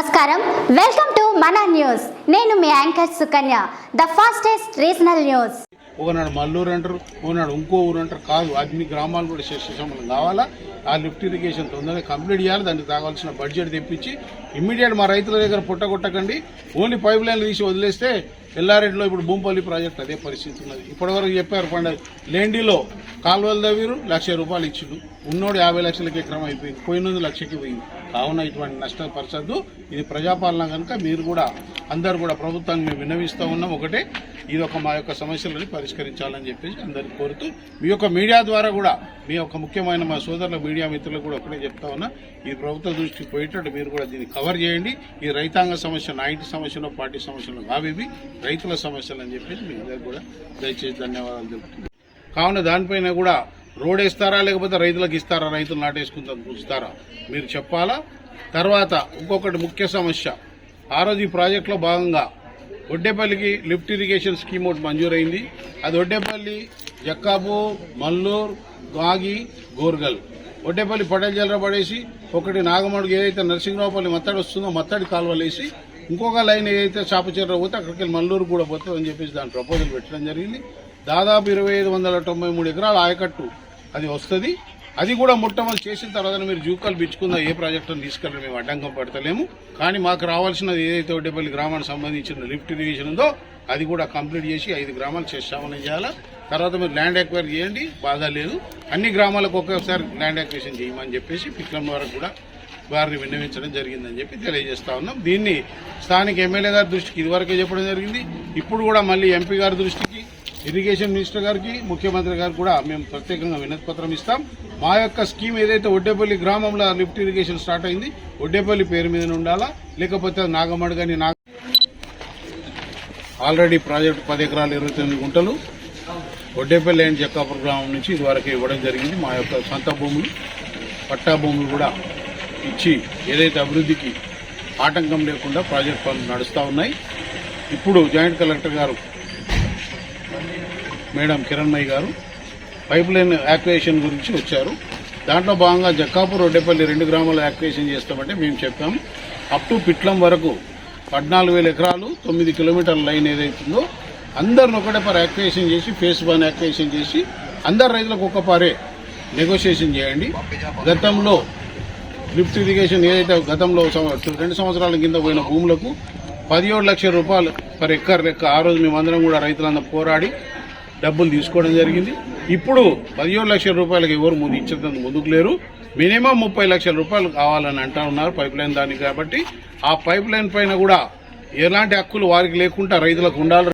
నమస్కారం. Welcome to మన news నేను మీ anchor Sukanya the fastest regional news ఒకనాడు మల్లూరు అంటారు ఒకనాడు ఇంకో ఊరు అంటారు. కాదు అన్ని గ్రామాలు కూడా శస్యశమనం కావాలా? ఆ లిఫ్ట్ ఇరిగేషన్ తొందరగా కంప్లీట్ చేయాలి దానికి కావాల్సిన బడ్జెట్ తెప్పించి ఇమ్మీడియట్ మా రైతుల దగ్గర పుట్టగొట్టకండి. ఓన్లీ పైప్ లైన్లు తీసి వదిలేస్తే ఎల్లారెడ్డిలో ఇప్పుడు భూంపల్లి ప్రాజెక్ట్ అదే పరిస్థితి ఉన్నది. ఇప్పటివరకు చెప్పారు పండుగ. లేండిలో కాలువలు తవ్విరు లక్ష రూపాయలు ఇచ్చిండు. ఉన్నోడు యాభై లక్షలకి ఎకరం అయిపోయింది. పోయినది లక్షకి పోయింది. కావున ఇటువంటి నష్టపరచద్దు. ఇది ప్రజాపాలన కనుక మీరు కూడా అందరు కూడా ప్రభుత్వాన్ని మేము విన్నవిస్తూ ఉన్నాం. ఒకటే ఇది ఒక మా యొక్క సమస్యలను పరిష్కరించాలని చెప్పేసి అందరిని కోరుతూ మీ యొక్క మీడియా ద్వారా కూడా మీ యొక్క ముఖ్యమైన మా సోదరుల మీడియా మిత్రులకు కూడా ఒకటే చెప్తా ఉన్నా ఈ ప్రభుత్వ దృష్టికి పోయేటట్టు మీరు కూడా దీన్ని కవర్ చేయండి. ఈ రైతాంగ సమస్య నా ఇంటి సమస్యలో పార్టీ సమస్యలు కావేవి రైతుల సమస్యలు అని చెప్పేసి మీ అందరికి కూడా దయచేసి ధన్యవాదాలు తెలుపుతున్నాను కావున దానిపైన కూడా రోడ్ వేస్తారా లేకపోతే రైతులకు ఇస్తారా రైతులు నాటేసుకుంటారు చూస్తారా మీరు చెప్పాలా? తర్వాత ఇంకొకటి ముఖ్య సమస్య. ఆ రోజు ఈ ప్రాజెక్టులో భాగంగా ఒడ్డేపల్లికి లిఫ్ట్ ఇరిగేషన్ స్కీమ్ ఒకటి మంజూరైంది. అది ఒడ్డేపల్లి జక్కాపూర్ మల్లూర్ గాగి గోర్గల్. ఒడ్డేపల్లి పటేల్ జల్ర పడేసి ఒకటి నాగమడుగు ఏదైతే నరసింహరావుపల్లి మత్తడి వస్తుందో మత్తడి కాలువలేసి ఇంకొక లైన్ ఏదైతే చాపచీర పోతే అక్కడికి వెళ్ళి మల్లూరు కూడా పోతుంది అని చెప్పేసి దాని ప్రపోజల్ పెట్టడం జరిగింది. దాదాపు ఇరవై ఐదు వందల తొంభై మూడు ఎకరాల ఆయకట్టు అది వస్తుంది. అది కూడా మొట్టమొదటి చేసిన తర్వాత మీరు జూకాలు బిచ్చుకుందా ఏ ప్రాజెక్టును తీసుకెళ్ళి మేము అడ్డంకం పడతలేము. కానీ మాకు రావాల్సినది ఏదైతే ఒడ్డేపల్లి గ్రామానికి సంబంధించిన లిఫ్ట్ ఇరిగేషన్ ఉందో అది కూడా కంప్లీట్ చేసి ఐదు గ్రామాలు చేస్తామని చేయాలా. తర్వాత మీరు ల్యాండ్ ఎక్వైర్ చేయండి బాధ లేదు. అన్ని గ్రామాలకు ఒకేసారి ల్యాండ్ ఎక్వేషన్ చేయమని చెప్పేసి పిక్లం వరకు కూడా వారిని విన్నవించడం జరిగిందని చెప్పి తెలియజేస్తా ఉన్నాం. దీన్ని స్థానిక ఎమ్మెల్యే గారి దృష్టికి ఇదివరకే చెప్పడం జరిగింది. ఇప్పుడు కూడా మళ్ళీ ఎంపీ గారి దృష్టికి ఇరిగేషన్ మినిస్టర్ గారికి ముఖ్యమంత్రి గారికి కూడా మేము ప్రత్యేకంగా వినతి పత్రం ఇస్తాం. మా యొక్క స్కీమ్ ఏదైతే ఒడ్డేపల్లి గ్రామంలో లిఫ్ట్ ఇరిగేషన్ స్టార్ట్ అయింది ఒడ్డేపల్లి పేరు మీద ఉండాలా? లేకపోతే నాగమడు కానీ నాగ ఆల్రెడీ ప్రాజెక్టు పది ఎకరాలు ఇరవై తొమ్మిది గుంటలు. ఒడ్డేపల్లి అండ్ జక్కాపురం గ్రామం నుంచి ఇదివరకు ఇవ్వడం జరిగింది మా యొక్క సొంత భూములు. పట్టా భూములు కూడా ఇచ్చి ఏదైతే అభివృద్ధికి ఆటంకం లేకుండా ప్రాజెక్ట్ పనులు నడుస్తూ ఉన్నాయి. ఇప్పుడు జాయింట్ కలెక్టర్ గారు మేడం కిరణ్మయ్య గారు పైప్ లైన్ యాక్టివేషన్ గురించి వచ్చారు. దాంట్లో భాగంగా జక్కాపూర్ రొడ్డేపల్లి రెండు గ్రామాలు యాక్టివేషన్ చేస్తామంటే మేము చెప్పాము అప్ టు పిట్లం వరకు పద్నాలుగు వేల ఎకరాలు తొమ్మిది కిలోమీటర్ల లైన్ ఏదైతుందో అందరిని ఒకటే పర్ యాక్టివేషన్ చేసి ఫేస్ వన్ యాక్టివేషన్ చేసి అందరు రైతులకు ఒక్క పారే నెగోషియేషన్ చేయండి. గతంలో లిఫ్ట్ ఇరిగేషన్ ఏదైతే గతంలో రెండు సంవత్సరాల కింద పోయిన భూములకు పదిహేడు లక్షల రూపాయలు పర్ ఎక్కర్ లెక్క ఆ రోజు మేమందరం కూడా రైతులందరూ పోరాడి డబ్బులు తీసుకోవడం జరిగింది. ఇప్పుడు పదిహేడు లక్షల రూపాయలకి ఎవరు ముందు ఇచ్చేందుకు ముందుకు లేరు. మినిమం ముప్పై లక్షల రూపాయలు కావాలని అంటా ఉన్నారు పైప్ లైన్ దానికి కాబట్టి. ఆ పైప్ లైన్ పైన కూడా ఎలాంటి హక్కులు వారికి లేకుండా రైతులకు ఉండాలి.